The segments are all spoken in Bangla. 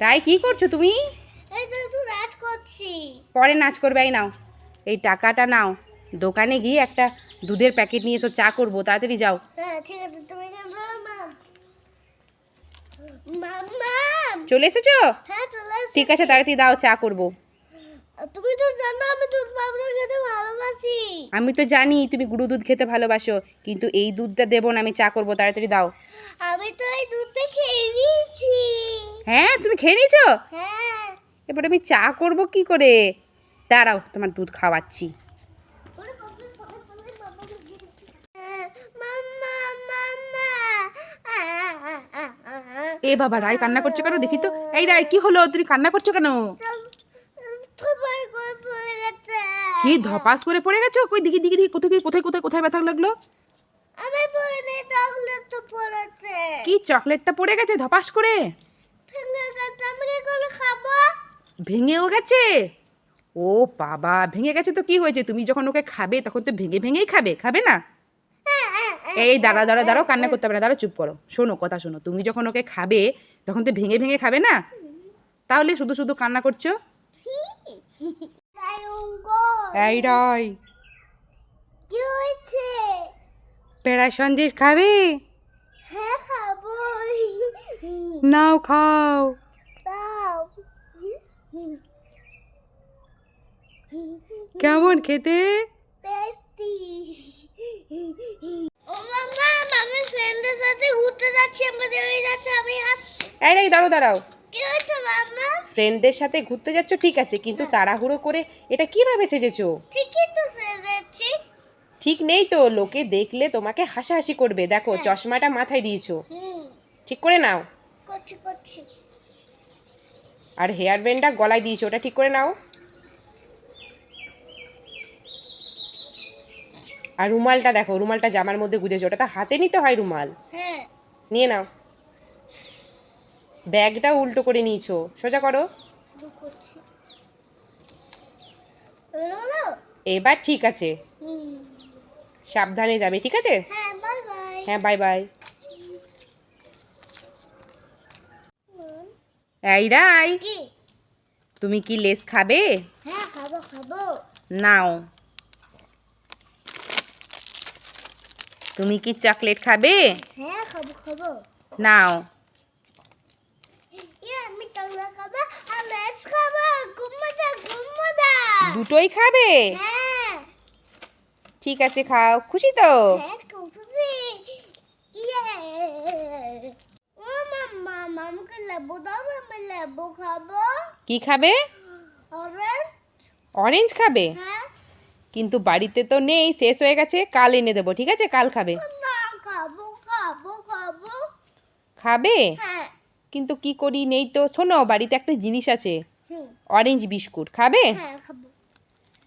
রাই কি করছ তুমি? করছি। পরে নাচ করবে এই নাও। এই টাকাটা নাও। দোকানে গিয়ে একটা দুধের প্যাকেট নিয়ে এসো চা করব তাড়াতাড়ি যাও। হ্যাঁ ঠিক আছে তুমি চলে এসেছ? হ্যাঁ চলে এসেছি। ঠিক আছে তাড়াতাড়ি দাও চা করব। তুমি তো জানো আমি দুধ পাউডার খেতে ভালোবাসি। আমি তো জানি তুমি গুঁড়ো দুধ খেতে ভালোবাসো কিন্তু এই দুধটা দেবো না আমি চা করব তাড়াতাড়ি দাও। আমি তো এই দুধটা খেয়ে নিয়েছি। হ্যাঁ তুমি খেয়ে নিয়েছো? হ্যাঁ। এবার আমি চা করব কি করে? দাঁড়াও তোমার দুধ খাওয়াচ্ছি। এ বাবা রাই কান্না করছ কেন? দেখি তো। এই রায় কি হলো? তুমি কান্না করছ কেন? কি ধপাস করে পড়ে গেছো? কই দেখি দেখি দেখি কোথায় কোথায় কোথায় কোথায় ব্যথা লাগল? আমি পড়ে নেই চকলেট তো পড়েছে। কি চকলেটটা পড়ে গেছে ধপাস করে? ভেঙেও গেছে। ও বাবা ভেঙে গেছে তো কি হয়েছে? তুমি যখন ওকে খাবে তখন তো ভেঙে ভেঙেই খাবে খাবে না। এই দাঁড়া দাঁড়া দাঁড়াও কান্না করতে পারে না দাঁড়াও চুপ করো। শোনো কথা শোনো তুমি যখন ওকে খাবে তখন তো ভেঙে ভেঙে খাবে না? তাহলে শুধু শুধু কান্না করছ? এই রাই কি হয়েছে? পেড়া সন্দেশ খাব? নাও খাও। কেমন খেতে? এই দাঁড়াও দাঁড়াও। কি হয়েছে মামা? ফ্রেন্ডদের সাথে ঘুরতে যাচ্ছ ঠিক আছে কিন্তু তাড়াহুড়ো করে এটা কীভাবে সেজেছো? ঠিকই তো সেজেছি। ঠিক নেই তো লোকে দেখলে তোমাকে হাসাহাসি করবে। দেখো হ্যাঁ। চশমাটা মাথায় দিয়েছ। ঠিক করে নাও। করছি করছি। আর হেয়ার ব্যান্ডটা গলায় দিয়েছ ওটা ঠিক করে নাও। আর রুমালটা দেখো রুমালটা জামার মধ্যে গুজেছো ওটা তো হাতে নিতে হয় রুমাল। হ্যাঁ। নিয়ে নাও। ব্যাগটা উল্টো করে নিয়েছো সোজা করো। এবার ঠিক আছে। সাবধানে যাবে ঠিক আছে? হ্যাঁ বাই বাই হ্যাঁ বাই বাই এই রাই তুমি কি লেস খাবে? হ্যাঁ খাব খাব। নাও। তুমি কি চকলেট খাবে? হ্যাঁ খাব খাব। নাও। ইয়ে দুটোই খাবে? হ্যাঁ। ঠিক আছে খাও। খুশি তো? খুশি। লেবু লেবু খাব। কি খাবে? অরেঞ্জ অরেঞ্জ খাবে? হ্যাঁ। কিন্তু বাড়িতে তো নেই শেষ হয়ে গেছে কাল এনে দেবো ঠিক আছে? কাল খাবে। না খাব খাব খাব। খাবে? হ্যাঁ। কিন্তু কি করি নেই তো। শোনো বাড়িতে একটা জিনিস আছে। হুম। অরেঞ্জ বিস্কুট খাবে? হ্যাঁ খাব।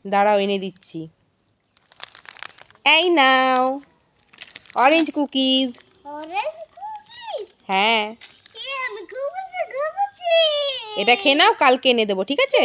দাঁড়াও এনে দিচ্ছি। এই নাও। অরেঞ্জ কুকিজ অরেঞ্জ কুকি হ্যাঁ। এটা খেয়ে নাও কালকে এনে দেবো ঠিক আছে?